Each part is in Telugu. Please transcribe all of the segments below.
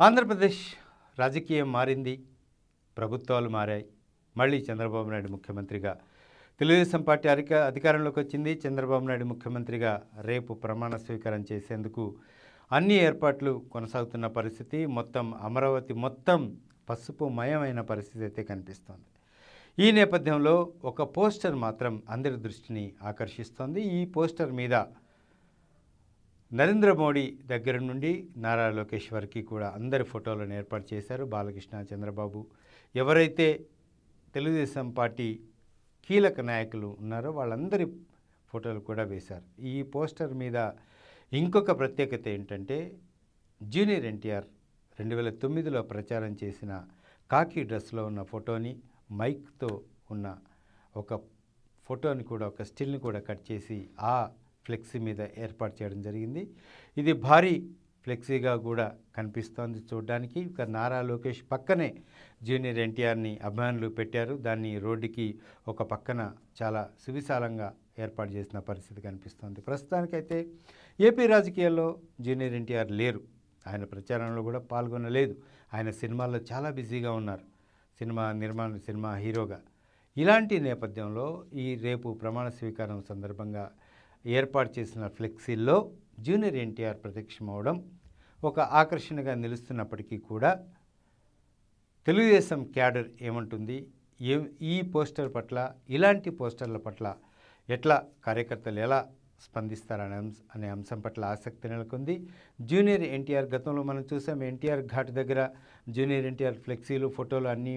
ఆంధ్రప్రదేశ్ రాజకీయం మారింది ప్రభుత్వాలు మారాయి. మళ్ళీ చంద్రబాబు నాయుడు ముఖ్యమంత్రిగా. తెలుగుదేశం పార్టీ అధిక అధికారంలోకి వచ్చింది. చంద్రబాబు నాయుడు ముఖ్యమంత్రిగా రేపు ప్రమాణ స్వీకారం చేసేందుకు అన్ని ఏర్పాట్లు కొనసాగుతున్న పరిస్థితి మొత్తం అమరావతి మొత్తం పసుపు మయమైన పరిస్థితి అయితే కనిపిస్తోంది. ఈ నేపథ్యంలో ఒక పోస్టర్ మాత్రం అందరి దృష్టిని ఆకర్షిస్తోంది. ఈ పోస్టర్ మీద నరేంద్ర మోడీ దగ్గర నుండి నారా లోకేష్ వరకు కూడా అందరి ఫోటోలను ఏర్పాటు చేశారు బాలకృష్ణ చంద్రబాబు. ఎవరైతే తెలుగుదేశం పార్టీ కీలక నాయకులు ఉన్నారో వాళ్ళందరి ఫోటోలు కూడా వేశారు. ఈ పోస్టర్ మీద ఇంకొక ప్రత్యేకత ఏంటంటే జూనియర్ ఎన్టీఆర్ రెండు వేల తొమ్మిదిలో ప్రచారం చేసిన కాకి డ్రెస్లో ఉన్న ఫోటోని మైక్తో ఉన్న ఒక ఫోటోని కూడా ఒక స్టిల్ని కూడా కట్ చేసి ఆ ఫ్లెక్సీ మీద ఏర్పాటు చేయడం జరిగింది. ఇది భారీ ఫ్లెక్సీగా కూడా కనిపిస్తోంది చూడడానికి. ఇక నారా లోకేష్ పక్కనే జూనియర్ ఎన్టీఆర్ని అభిమానులు పెట్టారు. దాన్ని రోడ్డుకి ఒక పక్కన చాలా సువిశాలంగా ఏర్పాటు చేసిన పరిస్థితి కనిపిస్తోంది. ప్రస్తుతానికైతే ఏపీ రాజకీయాల్లో జూనియర్ ఎన్టీఆర్ లేరు. ఆయన ప్రచారంలో కూడా పాల్గొనలేదు. ఆయన సినిమాల్లో చాలా బిజీగా ఉన్నారు. సినిమా నిర్మాణ సినిమా హీరోగా. ఇలాంటి నేపథ్యంలో ఈ రేపు ప్రమాణ స్వీకారం సందర్భంగా ఏర్పాటు చేసిన ఫ్లెక్సీల్లో జూనియర్ ఎన్టీఆర్ ప్రత్యక్షమవడం ఒక ఆకర్షణగా నిలుస్తున్నప్పటికీ కూడా తెలుగుదేశం క్యాడర్ ఏమంటుంది? ఏ ఈ పోస్టర్ పట్ల ఇలాంటి పోస్టర్ల పట్ల ఎట్లా కార్యకర్తలు ఎలా స్పందిస్తారనే అంశ అనే అంశం పట్ల ఆసక్తి నెలకొంది. జూనియర్ ఎన్టీఆర్ గతంలో మనం చూసాం ఎన్టీఆర్ ఘాట్ దగ్గర జూనియర్ ఎన్టీఆర్ ఫ్లెక్సీలు ఫోటోలు అన్నీ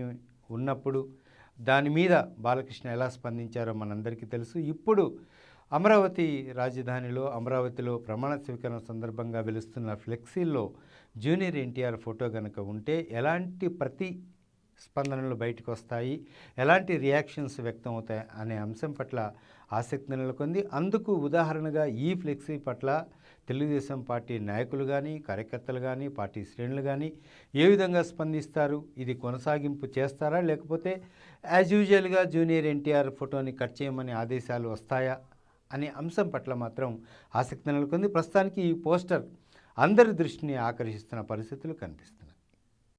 ఉన్నప్పుడు దాని మీద బాలకృష్ణ ఎలా స్పందించారో మనందరికీ తెలుసు. ఇప్పుడు అమరావతి రాజధానిలో అమరావతిలో ప్రమాణ స్వీకరణ సందర్భంగా వెలుస్తున్న ఫ్లెక్సీల్లో జూనియర్ ఎన్టీఆర్ ఫోటో కనుక ఉంటే ఎలాంటి ప్రతి స్పందనలు బయటకు వస్తాయి ఎలాంటి రియాక్షన్స్ వ్యక్తం అవుతాయి అనే అంశం పట్ల ఆసక్తి నెలకొంది. అందుకు ఉదాహరణగా ఈ ఫ్లెక్సీ పట్ల తెలుగుదేశం పార్టీ నాయకులు కానీ కార్యకర్తలు కానీ పార్టీ శ్రేణులు కానీ ఏ విధంగా స్పందిస్తారు? ఇది కొనసాగింపు చేస్తారా? లేకపోతే యాజ్ యూజువల్గా జూనియర్ ఎన్టీఆర్ ఫోటోని కట్ చేయమని ఆదేశాలు వస్తాయా? అనే అంశం పట్ల మాత్రం ఆసక్తి నెలకొంది. ప్రస్తుతానికి ఈ పోస్టర్ అందరి దృష్టిని ఆకర్షిస్తున్న పరిస్థితులు కనిపిస్తున్నాయి.